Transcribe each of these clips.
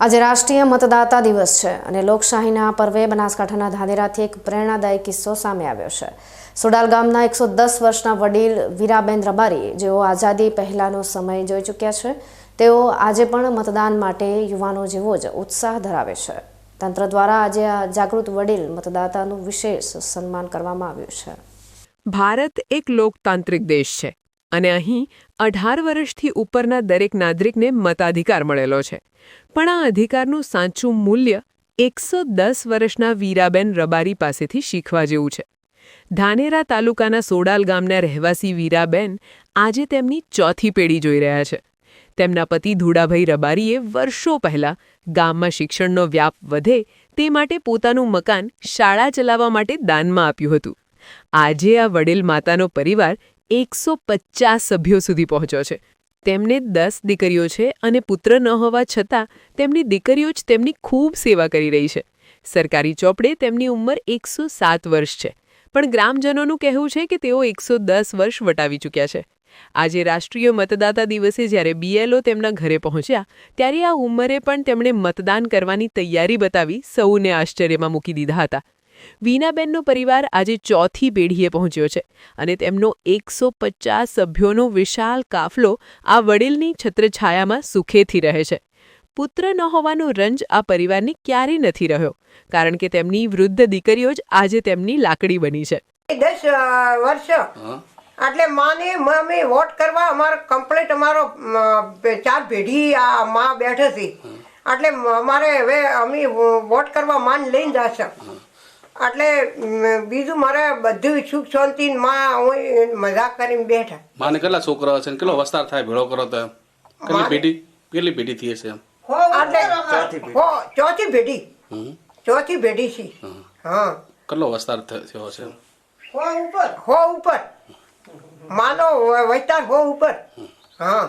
આજે રાષ્ટ્રીય મતદાતા દિવસ છે અને લોકશાહીના પર્વે બનાસકાંઠાના ધાનેરાથી એક પ્રેરણાદાયી કિસ્સો સામે આવ્યો છે. સોડાલ ગામના એકસો દસ વર્ષના વડીલ વીરાબેન રબારી, જેઓ આઝાદી પહેલાંનો સમય જોઈ ચૂક્યા છે, તેઓ આજે પણ મતદાન માટે યુવાનો જેવો જ ઉત્સાહ ધરાવે છે. તંત્ર દ્વારા આજે આ જાગૃત વડીલ મતદાતાનું વિશેષ સન્માન કરવામાં આવ્યું છે. ભારત એક લોકતાંત્રિક દેશ છે અને અહીં અઢાર વર્ષથી ઉપરના દરેક નાગરિકને મતાધિકાર મળેલો છે. પણ આ અધિકારનું સાચું મૂલ્ય એકસો દસ વર્ષના વીરાબેન રબારી પાસેથી શીખવા જેવું છે. ધાનેરા તાલુકાના સોડાલ ગામના રહેવાસી વીરાબેન આજે તેમની ચોથી પેઢી જોઈ રહ્યા છે. તેમના પતિ ધુડાભાઈ રબારીએ વર્ષો પહેલા ગામમાં શિક્ષણનો વ્યાપ વધે તે માટે પોતાનું મકાન શાળા ચલાવવા માટે દાનમાં આપ્યું હતું. આજે આ વડીલ માતાનો પરિવાર એકસો પચાસ સભ્યો સુધી પહોંચ્યો છે. તેમને દસ દીકરીઓ છે અને પુત્ર ન હોવા છતાં તેમની દીકરીઓ જ તેમની ખૂબ સેવા કરી રહી છે. સરકારી ચોપડે તેમની ઉંમર એકસો વર્ષ છે, પણ ગ્રામજનોનું કહેવું છે કે તેઓ એકસો વર્ષ વટાવી ચૂક્યા છે. આજે રાષ્ટ્રીય મતદાતા દિવસે જ્યારે બીએલઓ તેમના ઘરે પહોંચ્યા, ત્યારે આ ઉંમરે પણ તેમણે મતદાન કરવાની તૈયારી બતાવી સૌને આશ્ચર્યમાં મૂકી દીધા હતા. વીનાબેનનો પરિવાર આજે ચોથી પેઢીએ પહોંચ્યો છે અને તેમનો એકસો પચાસ સભ્યોનો વિશાળ કાફલો આ વડીલની છત્રછાયામાં સુખેથી રહે છે. પુત્ર ન હોવાનો રંજ આ પરિવારને ક્યારેય નથી રહ્યો કારણ કે તેમની વૃદ્ધ દીકરીઓ જ આજે તેમની લાકડી બની છે. દસ વર્ષ. એટલે માને મમ્મી વોટ કરવા અમારો કમ્પ્લીટ અમારો ચાર પેઢી આ માં બેઠે છે એટલે અમારે હવે અમે વોટ કરવા માન લઈને જશે એટલે બીજું મારે બધું સુખ શાંતિ માં હું મજાક કરીને બેઠા. માને કેટલા છોકરા હશે કેટલો વસ્તાર થાય ભેળો કરો તો? કેટલી પેઢી કેટલી પેઢી થઈ હશે એટલે હો ચોથી પેઢી. ચોથી પેઢી છે. હા. કેટલો વસ્તાર થયો છે ઉપર. હો ઉપર. માનો વસ્તાર હો ઉપર. હા.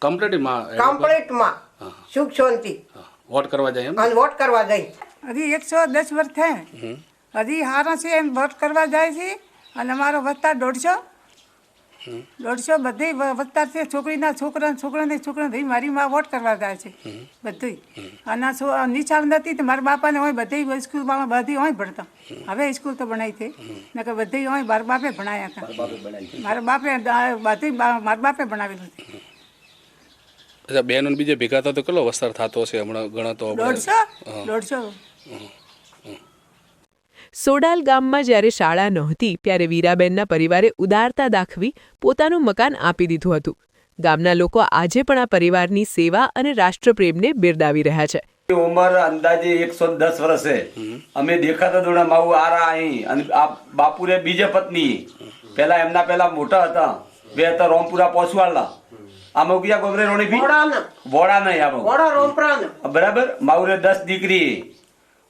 કમ્પ્લીટમાં કમ્પ્લીટમાં સુખ શાંતિ. વોટ કરવા જાય એમ? અને વોટ કરવા જઈ હજી એકસો દસ વર્ષ થયા. હજી હારા છે એમ વોટ કરવા જાય છે અને અમારો વસ્તાર દોઢસો. દોઢસો બધે વસ્તાર છે. છોકરીના છોકરા છોકરાને છોકરા થઈ મારી માં વોટ કરવા જાય છે. બધી. અને નિશાળ નથી તો મારા બાપાને હોય બધે સ્કૂલમાં બધી હોય ભણતા. હવે સ્કૂલ તો બનાવી છે. નકર બધે હોય મારા બાપે ભણાયા હતા. મારા બાપે બધી મારા બાપે ભણાવેલું છે. અચ્છા બહેનો બીજે ભેગા થતો તો કેટલો વસ્તાર થતો હશે હમણાં ગણો તો દોઢસો? દોઢસો. સોડાલ ગામમાં જ્યારે શાળા નહોતી ત્યારે વીરાબેનના પરિવારે ઉદારતા દાખવી પોતાનું મકાન આપી દીધું હતું. ગામના લોકો આજે પણ આ પરિવારની સેવા અને રાષ્ટ્રપ્રેમને બિરદાવી રહ્યા છે. ઉંમર અંદાજે એકસો દસ વર્ષે અમે દેખાતા દોડા માવું આરા અહીં અને આ બાપુરે બીજે પત્ની. પેલા એમના પેલા મોટા હતા. બે હતા રોમપુરા પોસવાળા આમાં ગયા ગોબરે રોણી ભી વોડા નહીં આમાં. બરાબર? માવરે દસ દીકરી.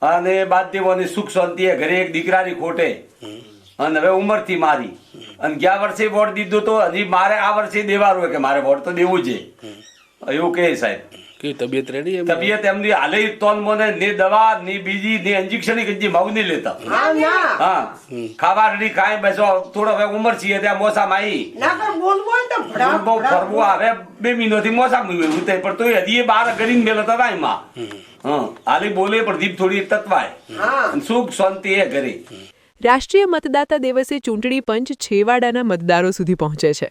અને બાદ સુખ શાંતિ ઘરે એક દીકરાની ખોટે. અને હવે ઉંમરથી મારી. અને ગયા વર્ષે વોટ દીધો તો હજી મારે આ વર્ષે દેવાનું હોય કે મારે વોટ તો દેવું છે. એવું કે સાહેબ. કેવી તબિયત રેડી એમ? તબિયત એમની હાલે તોન મને ને દવા ને બીજી ને ઇન્જેક્શન કંજી માવ નહીં લેતા. હા ખાવા રેડી ખાય બેસો. થોડો હવે ઉંમર છીએ ત્યાં મોસા માઈ. બોલવું તો. ભડા આવે. બે મહિનોથી મોસા એવું થાય પણ તોય હજી એ બહાર કરીને મેલો હતા એમાં હા. હાલી બોલે પણ દીપ થોડી તત્વાય. હા. સુખ શાંતિ એ ઘરે. રાષ્ટ્રીય મતદાતા દિવસે ચૂંટણી પંચ છેવાડાના મતદારો સુધી પહોંચે છે.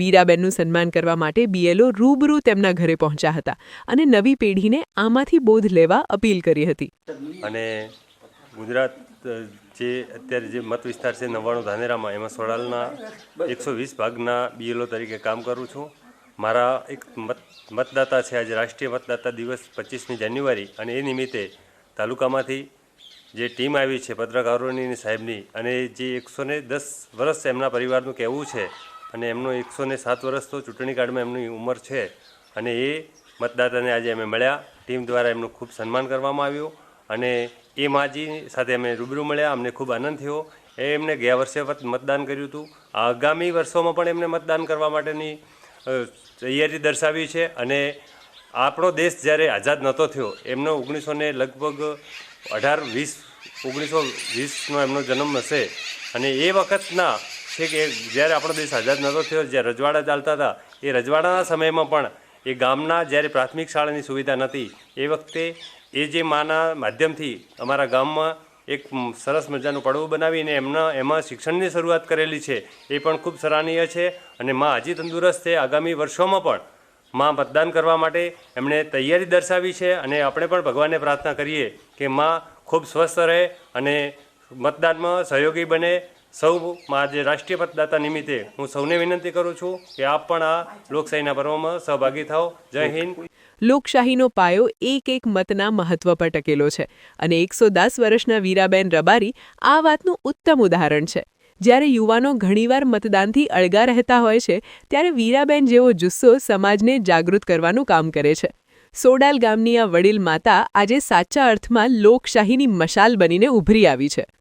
બીરાબેનનું સન્માન કરવા માટે બીએલઓ રૂબરૂ તેમના ઘરે પહોંચ્યા હતા અને નવી પેઢીને આમાંથી બોધ લેવા અપીલ કરી હતી. અને ગુજરાત જે અત્યારે જે મત વિસ્તાર છે નવ્વાણું ધાનેરામાં, એમાં સોડાલના એકસો વીસ ભાગના બીએલઓ તરીકે કામ કરું છું. મારા એક મત, મતદાતા છે આજે રાષ્ટ્રીય મતદાતા દિવસ પચીસમી જાન્યુઆરી અને એ નિમિત્તે તાલુકામાંથી જે ટીમ આવી છે પત્રકારોની સાહેબની અને જે એકસો ને દસ વર્ષ એમના પરિવારનું કહેવું છે અને એમનો એકસો ને સાત વર્ષ તો ચૂંટણી કાર્ડમાં એમની ઉંમર છે અને એ મતદાતાને આજે અમે મળ્યા. ટીમ દ્વારા એમનું ખૂબ સન્માન કરવામાં આવ્યું અને એ માજી સાથે અમે રૂબરૂ મળ્યા. અમને ખૂબ આનંદ થયો. એ એમને ગયા વર્ષે મતદાન કર્યું હતું. આગામી વર્ષોમાં પણ એમને મતદાન કરવા માટેની તૈયારી દર્શાવી છે અને આપણો દેશ જ્યારે આઝાદ નહોતો થયો, એમનો ઓગણીસો ને લગભગ અઢાર, વીસ, ઓગણીસો વીસનો એમનો જન્મ હશે અને એ વખતના છે કે જ્યારે આપણો દેશ આઝાદ નહોતો થયો જ્યારે રજવાડા ચાલતા હતા, એ રજવાડાના સમયમાં પણ એ ગામના જ્યારે પ્રાથમિક શાળાની સુવિધા નથી એ વખતે એ જે માના માધ્યમથી અમારા ગામમાં એક સરસ મજાનું પડવું બનાવીને એમના, એમાં શિક્ષણની શરૂઆત કરેલી છે, એ પણ ખૂબ સરાહનીય છે અને માં હજી તંદુરસ્ત છે. આગામી વર્ષોમાં પણ માં મતદાન કરવા માટે એમણે તૈયારી દર્શાવી છે અને આપણે પણ ભગવાનને પ્રાર્થના કરીએ કે માં ખૂબ સ્વસ્થ રહે અને મતદાનમાં સહયોગી બને સૌ આજે રાષ્ટ્રીય મતદાતા નિમિત્તે હું સૌને વિનંતી કરું છું કે આપ પણ આ લોકશાહીના પર્વમાં સહભાગી થાઓ. જય હિન્દ. લોકશાહીનો પાયો એક એક મતના મહત્વ પર ટકેલો છે અને એકસો દસ વર્ષના વીરાબેન રબારી આ વાતનું ઉત્તમ ઉદાહરણ છે. જ્યારે યુવાનો ઘણીવાર મતદાનથી અળગા રહેતા હોય છે ત્યારે વીરાબેન જેવો જુસ્સો સમાજને જાગૃત કરવાનું કામ કરે છે. સોડાલ ગામની આ વડીલ માતા આજે સાચા અર્થમાં લોકશાહીની મશાલ બનીને ઉભરી આવી છે.